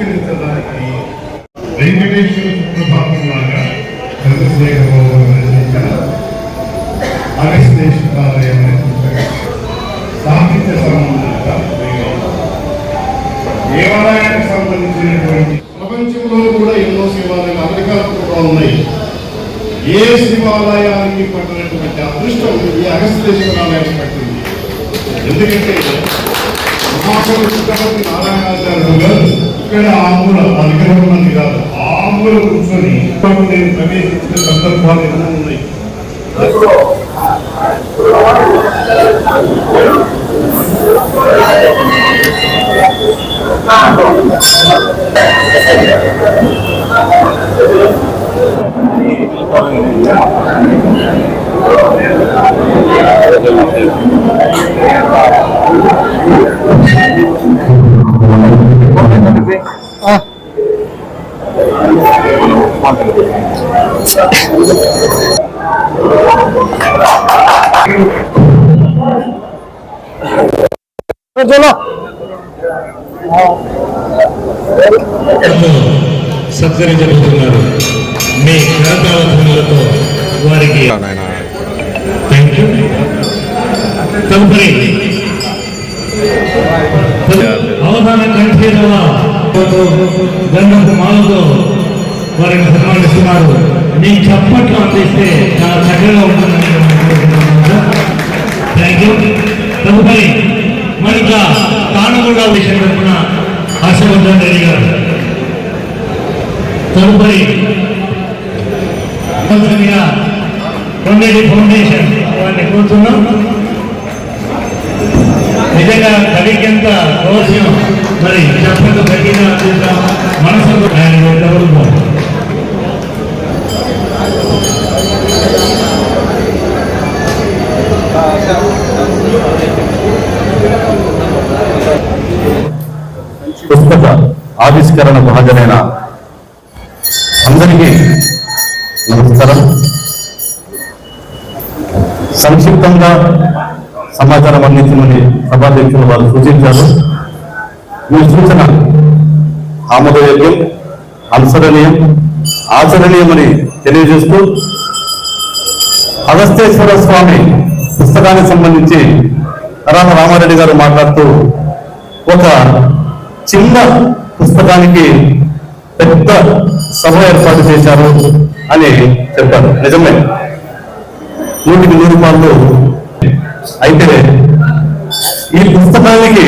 ఆవిష్కరించడానికి వెంకటేశ్వర సుప్రభాతంలాగా చంద్రశేఖర చంద్రశేఖరరావు రచించిన అగస్త్య శివాలయం అనే పుస్తకం సాహిత్య సంబంధిత దేవాలయానికి సంబంధించినటువంటి ప్రపంచంలో కూడా ఎన్నో శివాలయాలు అమెరికాలో కూడా ఉన్నాయి ఏ శివాలయానికి పట్టినటువంటి అదృష్టం ఈ అగస్త్యేశ్వరాలయానికి పట్టింది ఎందుకంటే మహాకవి చక్రవర్తి నారాయణాచార్యులు గారు ఇక్కడ ఆంబుల మా దగ్గర ఉన్నది కాదు ఆంబుల కూర్చొని నేను ప్రవేశించిన సందర్భాలు ఎన్నో ఉన్నాయి చలో సత్కరించబోతున్నారు మీ కరతాళ ధ్వనులతో వారికి థ్యాంక్ యూ తదుపరి అవధాన కంఠీరవ గంధపు మాలతో వారిని సన్మానిస్తున్నారు మీ చప్పట్లు అందిస్తే చాలా చక్కగా ఉంటుందని థ్యాంక్ యూ తదుపరి మరిక తానగూడ విషయం తరఫున హర్షవర్ధన్ రెడ్డి గారు తదుపరి సంవత్సరంగా కొండేటి ఫౌండేషన్ వారిని కోరుతున్నాం నిజంగా కవికి ఎంత రోషం మరి చెప్పక గట్టిగా అందిస్తాం మనసుకు ఆయన ఎంతవరకు పుస్తక ఆవిష్కరణ భాగమైన అందరికీ నమస్కారం సంక్షిప్తంగా సమాచారం అందించమని సభాధ్యక్షులు వాళ్ళు సూచించారు. మీ సూచన ఆమోదయోగ్యం అనుసరణీయం ఆచరణీయమని తెలియజేస్తూ అగస్తేశ్వర స్వామి పుస్తకానికి సంబంధించి రామ రామారెడ్డి గారు మాట్లాడుతూ ఒక చిన్న పుస్తకానికి పెద్ద సభ ఏర్పాటు చేశారు అని చెప్పారు. నిజమే. నూటికి నూరు రూపాయలు అయితే ఈ పుస్తకానికి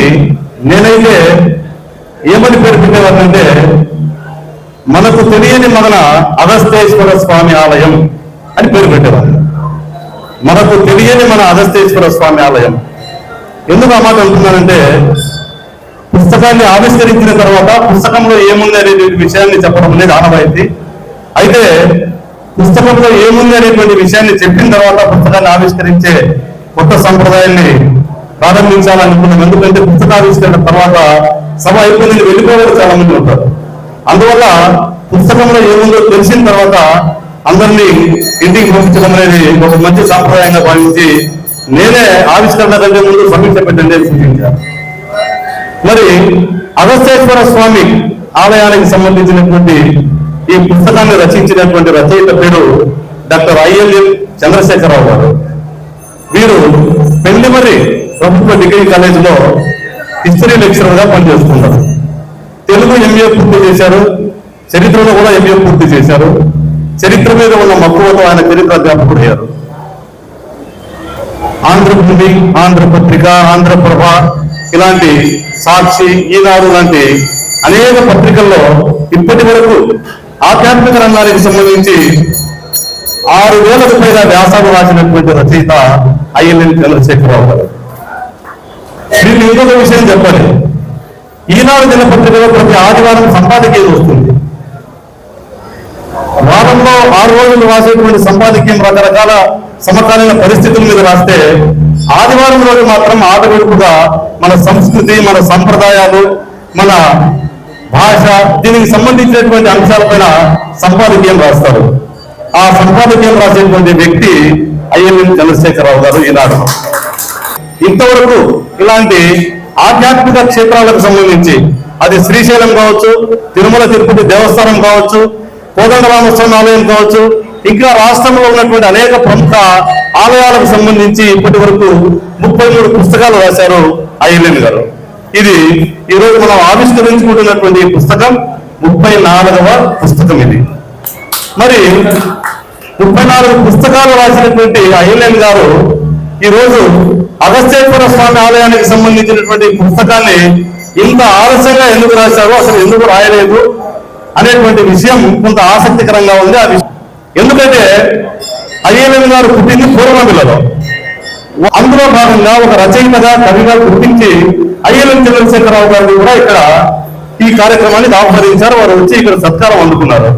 నేనైతే ఏమని పేరు పెట్టేవారంటే మనకు తెలియని మన అగస్తేశ్వర స్వామి ఆలయం అని పేరు పెట్టేవారు. మనకు తెలియని మన అగస్తేశ్వర స్వామి ఆలయం. ఎందుకు ఆ మాట అంటున్నానంటే పుస్తకాన్ని ఆవిష్కరించిన తర్వాత పుస్తకంలో ఏముంది అనే విషయాన్ని చెప్పడం అనేది ఆనవాయితీ. అయితే పుస్తకంలో ఏముంది అనేటువంటి విషయాన్ని చెప్పిన తర్వాత పుస్తకాన్ని ఆవిష్కరించే కొత్త సంప్రదాయాన్ని ప్రారంభించాలనుకున్నాం ఎందుకంటే పుస్తకావిష్కరణ తర్వాత సభ అయిపోయింది వెళ్ళిపోవడం చాలా మంది ఉంటారు. అందువల్ల పుస్తకంలో ఏముందో తెలిసిన తర్వాత అందరినీ ఇంటికి పంపించడం అనేది ఒక మంచి సాంప్రదాయంగా భావించి నేనే ఆవిష్కరణ కంటే ముందు సమీక్ష పెట్టండి అని సూచించాను. మరి అగస్తేశ్వర స్వామి ఆలయానికి సంబంధించినటువంటి ఈ పుస్తకాన్ని రచించినటువంటి రచయిత పేరు డాక్టర్ ఐఎల్ఎం చంద్రశేఖరరావు గారు. వీరు పెళ్ళిమరి ప్రభుత్వ డిగ్రీ కాలేజీలో హిస్టరీ లెక్చరర్గా పనిచేస్తున్నారు. తెలుగు ఎంఏ పూర్తి చేశారు. చరిత్రలో కూడా ఎంఏ పూర్తి చేశారు. చరిత్ర మీద ఉన్న మక్కువతో ఆయన చరిత్ర అధ్యాపకుడు అయ్యారు ఆంధ్రభూమి ఆంధ్రపత్రిక ఆంధ్రప్రభ ఇలాంటి సాక్షి ఈనాడు లాంటి అనేక పత్రికల్లో ఇప్పటి వరకు ఆధ్యాత్మిక రంగానికి సంబంధించి ఆరు వేలకు పైగా వ్యాసాలు రాసినటువంటి రచయిత ఐఎల్ఎన్ చంద్రశేఖరరావు గారు. మీరు ఇంకొక విషయం చెప్పాలి ఈనాడు దినపత్రికలో ప్రతి ఆదివారం సంపాదకీయం వస్తుంది. వారంలో ఆరు రోజులు రాసేటువంటి సంపాదకీయం రకరకాల సమకాలీన పరిస్థితుల మీద రాస్తే ఆదివారం రోజు మాత్రం ఆటవిడుపుగా మన సంస్కృతి మన సంప్రదాయాలు మన భాష దీనికి సంబంధించినటువంటి అంశాలపైన సంపాదకీయం రాస్తారు. ఆ సంపాదకీయం రాసేటువంటి వ్యక్తి ఐఎల్ఎన్ చంద్రశేఖరరావు గారు ఈనాడు. ఇంతవరకు ఇలాంటి ఆధ్యాత్మిక క్షేత్రాలకు సంబంధించి అది శ్రీశైలం కావచ్చు తిరుమల తిరుపతి దేవస్థానం కావచ్చు కోదండరామస్వామి ఆలయం కావచ్చు ఇంకా రాష్ట్రంలో ఉన్నటువంటి అనేక ప్రముఖ ఆలయాలకు సంబంధించి ఇప్పటి వరకు ముప్పై మూడు పుస్తకాలు రాశారు ఐఎల్ఎన్ గారు. ఇది ఈరోజు మనం ఆవిష్కరించుకుంటున్నటువంటి పుస్తకం ముప్పై నాలుగవ పుస్తకం ఇది. మరి ముప్పై నాలుగు పుస్తకాలు రాసినటువంటి ఐఎల్ఎన్ గారు ఈరోజు రోజు అగస్త్యేశ్వర స్వామి ఆలయానికి సంబంధించినటువంటి పుస్తకాన్ని ఇంత ఆలస్యంగా ఎందుకు రాశారు అసలు ఎందుకు రాయలేదు అనేటువంటి విషయం కొంత ఆసక్తికరంగా ఉంది. ఆ ఎందుకంటే ఐఎల్ఎన్ గారు పుట్టింది పూర్వమిలలో అందులో భాగంగా ఒక రచయితగా కవిగా గుర్తించి అయ్యలం చంద్రశేఖరరావు గారిని కూడా ఇక్కడ ఈ కార్యక్రమానికి ఆహ్వానించారు. వారు వచ్చి ఇక్కడ సత్కారం అందుకున్నారు.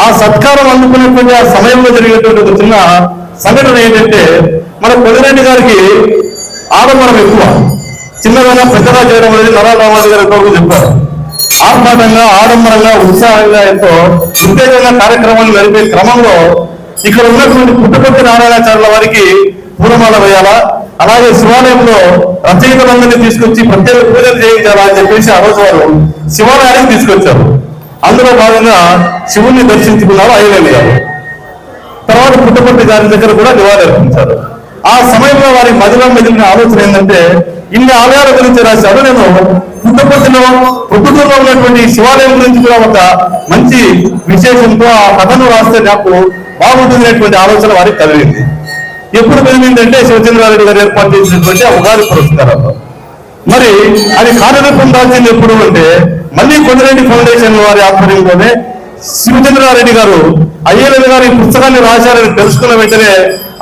ఆ సత్కారం అందుకునేటువంటి ఆ సమయంలో జరిగినటువంటి ఒక చిన్న సంఘటన ఏంటంటే మన పొదిరెడ్డి గారికి ఆడంబరం ఎక్కువ. చిన్నదైనా పెద్దగా చేయడం అనేది నరారామాజు గారు ఎంతవరకు చెప్పారు. ఆర్భాటంగా ఆడంబరంగా ఉత్సాహంగా ఎంతో ఉత్తేజంగా కార్యక్రమాలు జరిపే క్రమంలో ఇక్కడ ఉన్నటువంటి పుట్టపర్తి నారాయణాచార్యుల వారికి పూలమాల వేయాలా? అలాగే శివాలయంలో రచయితలందరినీ తీసుకొచ్చి ప్రత్యేక పూజలు చేయించాలా అని చెప్పేసి ఆ రోజు వారు శివాలయానికి తీసుకొచ్చారు. అందులో భాగంగా శివుణ్ణి దర్శించుకున్నారు అయ్యలేని గారు. తర్వాత పుట్టపర్తి గారి దగ్గర కూడా నివాళి అర్పించారు ఆ సమయంలో వారి మదిలో మెదిలిన ఆలోచన ఏంటంటే ఇన్ని ఆలయాల గురించి రాశాడు నేను పుట్టపర్తిలో పుట్టుకూరులో ఉన్నటువంటి శివాలయం గురించి కూడా ఒక మంచి విశేషంతో ఆ కథను రాస్తే నాకు బాగుంటుంది అనేటువంటి ఆలోచన వారికి కలిగింది. ఎప్పుడు కలిగిందంటే శివచంద్రారెడ్డి గారు ఏర్పాటు చేసినటువంటి ఉగాది పురస్కారంలో. మరి అది కార్యరూపం దాల్చింది ఎప్పుడు అంటే మళ్ళీ కొండరెడ్డి ఫౌండేషన్ వారి ఆధ్వర్యంలోనే శివచంద్రారెడ్డి గారు అయ్యలేని గారు ఈ పుస్తకాన్ని రాశారని తెలుసుకున్న వెంటనే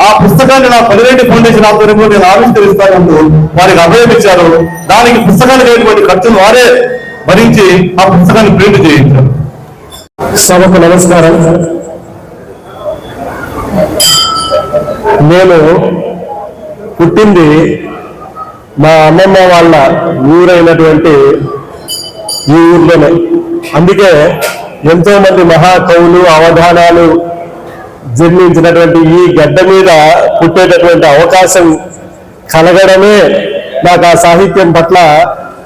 ఆ పుస్తకాన్ని నా పనిరెడ్డి ఫౌండేషన్ ఆధ్వర్యంలో నేను ఆవిష్కరిస్తానంటూ వారికి అభయం ఇచ్చారు. దానికి పుస్తకానికి అయినటువంటి ఖర్చును వారే భరించి ఆ పుస్తకాన్ని ప్రింట్ చేయించారు. సభకు నమస్కారం. నేను పుట్టింది మా అమ్మమ్మ వాళ్ళ ఊరైనటువంటి ఈ ఊర్లోనే. అందుకే ఎంతో మంది మహాకవులు అవధానాలు జన్మించినటువంటి ఈ గడ్డ మీద పుట్టేటటువంటి అవకాశం కలగడమే నాకు ఆ సాహిత్యం పట్ల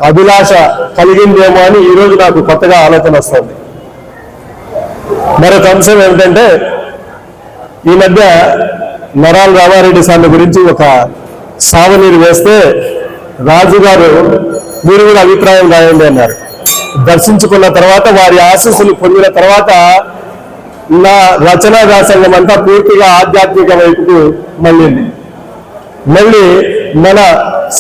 అభిలాష కలిగిందేమో అని ఈరోజు నాకు కొత్తగా ఆలోచన వస్తుంది. మరొక అంశం ఏమిటంటే ఈ మధ్య నరాల రామారెడ్డి స్వామి గురించి ఒక సావనీరు వేస్తే రాజుగారు మీరు కూడా అభిప్రాయం రాయండి అన్నారు. దర్శించుకున్న తర్వాత వారి ఆశీస్సులు పొందిన తర్వాత నా రచనా వ్యాసంగం అంతా పూర్తిగా ఆధ్యాత్మిక వైపుకు మళ్ళింది. మళ్ళీ మన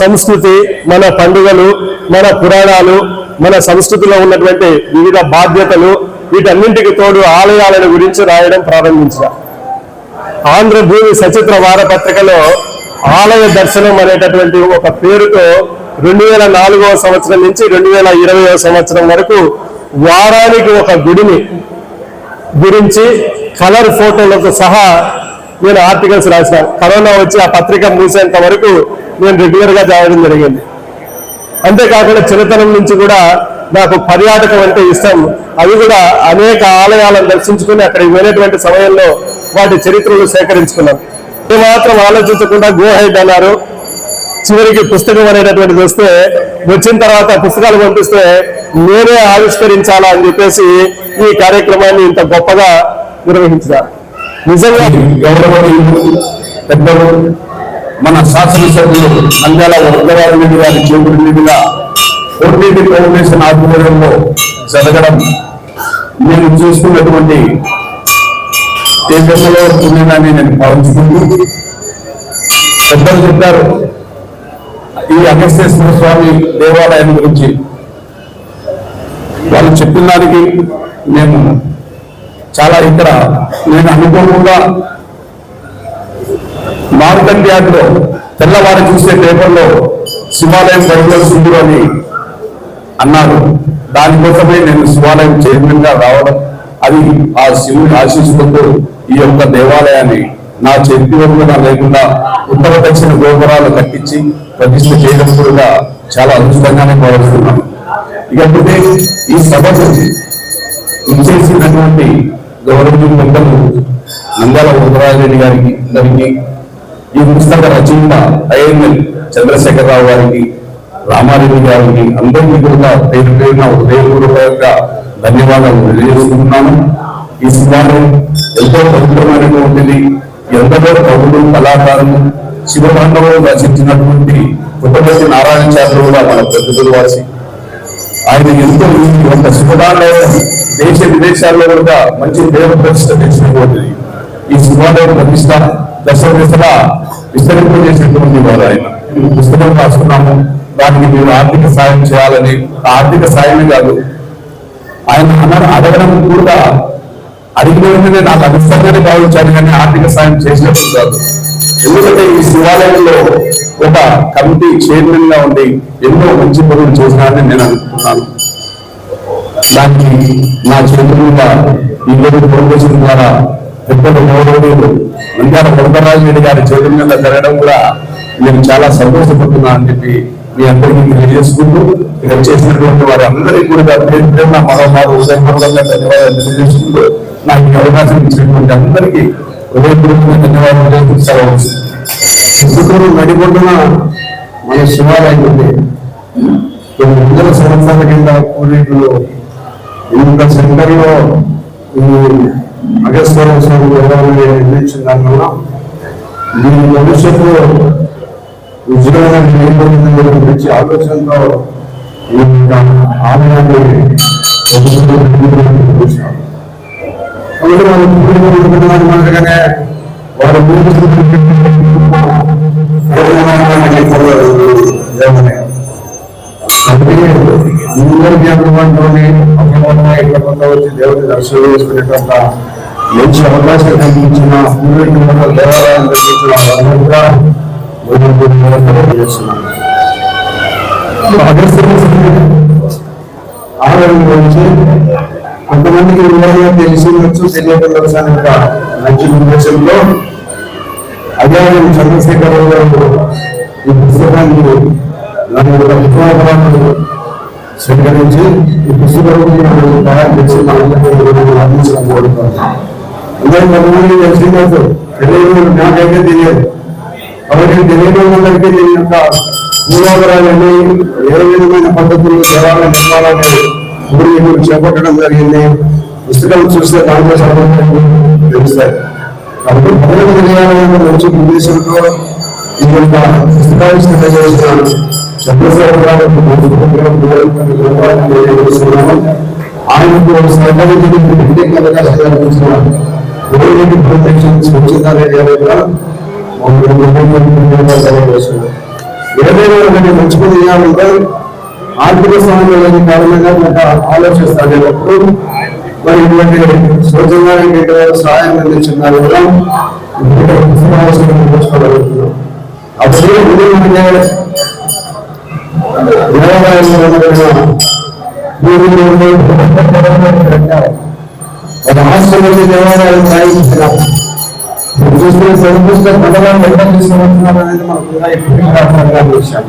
సంస్కృతి మన పండుగలు మన పురాణాలు మన సంస్కృతిలో ఉన్నటువంటి వివిధ బాధ్యతలు వీటన్నింటికి తోడు ఆలయాలను గురించి రాయడం ప్రారంభించిన. ఆంధ్రభూమి సచిత్ర వారపత్రికలో ఆలయ దర్శనం అనేటటువంటి ఒక పేరుతో రెండు వేల నాలుగవ సంవత్సరం నుంచి రెండు వేల ఇరవై సంవత్సరం వరకు వారానికి ఒక గుడిని గురించి కలర్ ఫోటోలతో సహా నేను ఆర్టికల్స్ రాసిన కరోనా వచ్చి ఆ పత్రిక మూసేంత వరకు నేను రెగ్యులర్గా చదవడం జరిగింది. అంతేకాకుండా చిన్నతనం నుంచి కూడా నాకు పర్యాటకం అంటే ఇష్టం. అవి కూడా అనేక ఆలయాలను దర్శించుకుని అక్కడికి వెళ్ళేటువంటి సమయంలో వాటి చరిత్రలు సేకరించుకున్నాను. ఏమాత్రం ఆలోచించకుండా గోహెడ్ అన్నారు. చివరికి పుస్తకం అనేటటువంటిది వస్తే వచ్చిన తర్వాత పుస్తకాలు పంపిస్తే నేనే ఆవిష్కరించాలా అని చెప్పేసి ఈ కార్యక్రమాన్ని ఇంత గొప్పగా నిర్వహించారు. నిజంగా పెద్దలు మన శాసనసభ్యులు నంద్యాల వరదరాజరెడ్డి గారి చేతుల మీదుగా ఓటీటీ ఫౌండేషన్ ఆధ్వర్యంలో జరగడం నేను చూసుకున్నటువంటి దేశంలో పుణ్యమని నేను భావించుకుంటూ పెద్దలు చెప్పారు. ఈ అగస్తేశ్వర స్వామి దేవాలయం గురించి వాళ్ళు చెప్పిన దానికి నేను చాలా ఇక్కడ నేను అనుకోకుండా మార్కెట్ తెల్లవారు చూసే పేపర్లో శివాలయం పరిగణిస్తుంది అని అన్నారు. దానికోసమే నేను శివాలయం చైర్మన్గా రావడం అది ఆ శివుని ఆశీస్సులతో ఈ యొక్క దేవాలయాన్ని నా చేతి వంతున లేకుండా ఉత్తర దక్షిణ గోపురాలు కట్టించి ప్రతిష్ట చేయడం కూడా చాలా అద్భుతంగానే భావిస్తున్నాను. ఇకపోతే ఈ సభకు ఇచ్చేసినటువంటి గౌరవనీయ పెద్దలు నందాల ఉదరాజరెడ్డి గారికి అందరికీ ఈ పుస్తక రచయిత ఐఎన్ఎల్ చంద్రశేఖరరావు గారికి రామారెడ్డి గారికి అందరికీ కూడా పేరు పేరున హృదయపూర్వకంగా ధన్యవాదాలు తెలియజేసుకుంటున్నాను ఈ శివాలయం ఎంతో పవిత్రమైనటువంటిది ఎందరో కవులు కళాకారులు శివతాండవం రచించినటువంటి కుటుంబతి నారాయణ చాత్రులు కూడా మన ప్రతిభలు వాసి ఆయన ఎంతో ఒక యొక్క దేశ విదేశాల్లో కూడా మంచి దేవ ప్రతిష్ట తెచ్చినటువంటిది. ఈ శివాలయం ప్రతిష్ట దశ దశలా విస్తరింపజేసినటువంటి వారు ఆయన. పుస్తకం రాసుకున్నాము. దానికి మీరు ఆర్థిక సాయం చేయాలని ఆర్థిక సాయమే కాదు ఆయన అడగడం కూడా అడిగిన వెంటనే నాకు అభిష్టంగానే భావించాను కానీ ఆర్థిక సాయం చేసినప్పుడు కాదు. ఎందుకంటే ఈ శివాలయంలో ఒక కమిటీ చైర్మన్గా ఉండి ఎన్నో మంచి పనులు చేసినారని నేను అనుకుంటున్నాను. దానికి నా చేతుల మీద ఈ రోజు ఫౌండేషన్ ద్వారా పెద్దల గౌరవనీయులు నంద్యాల వరదరాజు రెడ్డి గారి చేతుల మీద జరగడం కూడా నేను చాలా సంతోషపడుతున్నాను అని చెప్పి మీ అందరికీ తెలియజేసుకుంటూ ఇక్కడ చేసినటువంటి వారి అందరికీ కూడా పేరు పేరున మరోమారు హృదయపూర్వకంగా ధన్యవాదాలు తెలియజేసుకుంటూ నాకు ఈ అవకాశం ఇచ్చినటువంటి అందరికీ హృదయపూర్వకంగా ధన్యవాదాలు తెలియజేస్తూ సెలవు చిత్తూరు నడిబొడ్డున మన శివాలయం ఉంది కొన్ని వందల సంవత్సరాల కింద పూర్వీకులు ఇంత సెంటర్లో ఈ అగస్వరం స్వామి నిర్మించిన దానివల్ల దీని భవిష్యత్తులో ఉజ్వలమైన నిలబడుతుందని గురించి ఆలోచనతో మాదిరిగానే వారు అందరికీ అందుబాటులోని అభిమానంగా ఇక్కడ కొంత వచ్చి దేవుని దర్శనం చేసుకునేటంత మంచి అవకాశం కల్పించిన పూర్వీకుల దేవాలయం కల్పించిన వారందరూ కూడా భగవంతుని గురించి కొంతమందికి వివరంగా తెలిసి వచ్చు తెలియకపోవచ్చు మంచి ఉద్దేశంలో గారు ఈ పుస్తకాన్ని నన్ను ఈ పుస్తకం తయారు చేసి మా అందరికీ అందించడం కోరుతున్నాను అందరూ కొంతమంది తెలిసిందో తెలియదు నాకైతే తెలియదు కాబట్టి తెలియని వాళ్ళకి దీని యొక్క పూర్వాపరాలని ఏ విధమైన పద్ధతులు దేవాలయ నిర్మాణాన్ని పూర్వీకులు చేపట్టడం జరిగింది. పుస్తకాలు చూస్తే దాంట్లో సంబంధించి తెలుస్తాయి. కాబట్టి ప్రజలకు తెలియాలనే మంచి ఉద్దేశంతో ఈ యొక్క పుస్తకాలు చేస్తున్నాను. చంద్రశేఖర గారు ఆయనకు సహకరించిన కూడా ఒకటి మంచుకుని చేయాలంటే ఆర్థిక సమయంలో లేని కారణంగా ఒక ఆలోచిస్తాను ఎప్పుడు మరి ఇటువంటి సౌజన్యానికి సహాయం అందించున్నారు కూడా అప్పుడు ఇది దేవాలయంలో ఒక దేవాలయం చూస్తే సరిపుష్ట పదవాళ్ళు ఎక్కడ తీసుకుంటున్నారు అనేది మనకు కూడా ఎప్పుడు విషయం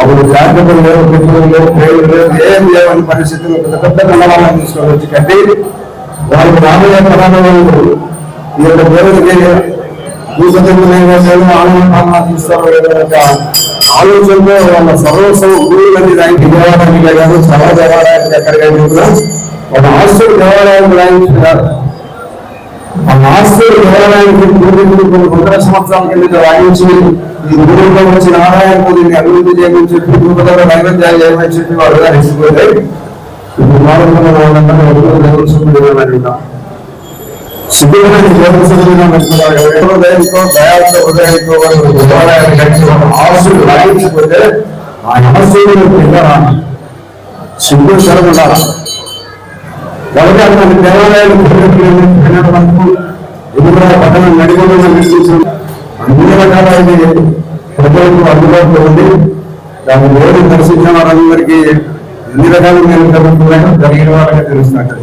అప్పుడు జాగ్రత్తలు లేవు పెట్టుబడులు లేవు ప్రేమలు లేవు ఏం లేవని పరిస్థితుల్లో పెద్ద పెద్ద నల్లవాళ్ళని తీసుకొని వచ్చి కట్టి వాళ్ళు రాబోయే తరాల ఈ యొక్క దేవుడికి భూసత్యం ఆనంద తీసుకోవడం ఆలోచనలో వాళ్ళ సర్వస్వం గురువులని దానికి దేవాలయానికి కాదు సభా దేవాలయానికి ఎక్కడికైనా కూడా ఆస్తులు దేవాలయానికి రాయించారు. ఆ ఆస్తులు దేవాలయానికి పూర్వీకులు కొన్ని వందల సంవత్సరాల కింద రాయించి ఈ గురువులో వచ్చిన ఆదాయం దీన్ని అభివృద్ధి చేయమని చెప్పి గురువుల నైవేద్యాలు చేయమని చెప్పి వాళ్ళు ఇచ్చిపోతే ఇప్పుడు మారుతున్న దయాలతో హృదయంతో వాళ్ళు దేవాలయాన్ని కట్టి ఒక రాయించిపోతే ఆ ఉండాలి కాబట్టి అటువంటి దేవాలయాలు వరకు ఎదురుగా పట్టణం నడిగొండ అన్ని రకాలైన ప్రజలకు అందుబాటులో ఉంది దాని రోజు దర్శించిన వారందరికీ ఎన్ని రకాలు నేను జరుగుతున్నాయో జరిగిన వాళ్ళకి తెలుస్తున్నట్టు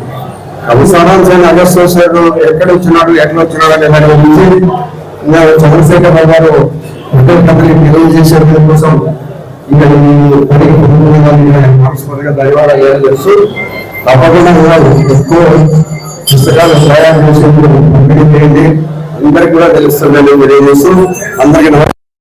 కవి సారాంశాన్ని అగస్టు ఎక్కడ వచ్చినాడు ఎట్లా వచ్చినాడు అనే దాని గురించి ఇంకా చంద్రశేఖర్ రావు గారు ప్రజల కథని తెలియజేసే కోసం ఇంకా ఈ పనికి మనస్ఫూర్తిగా ధన్యవాదాలు చేస్తూ తప్పకుండా కూడా ఎక్కువ పుస్తకాలు తయారు చేసేందుకు పంపిణీ చేయండి అందరికి కూడా తెలుస్తుందని తెలియజేస్తూ అందరికీ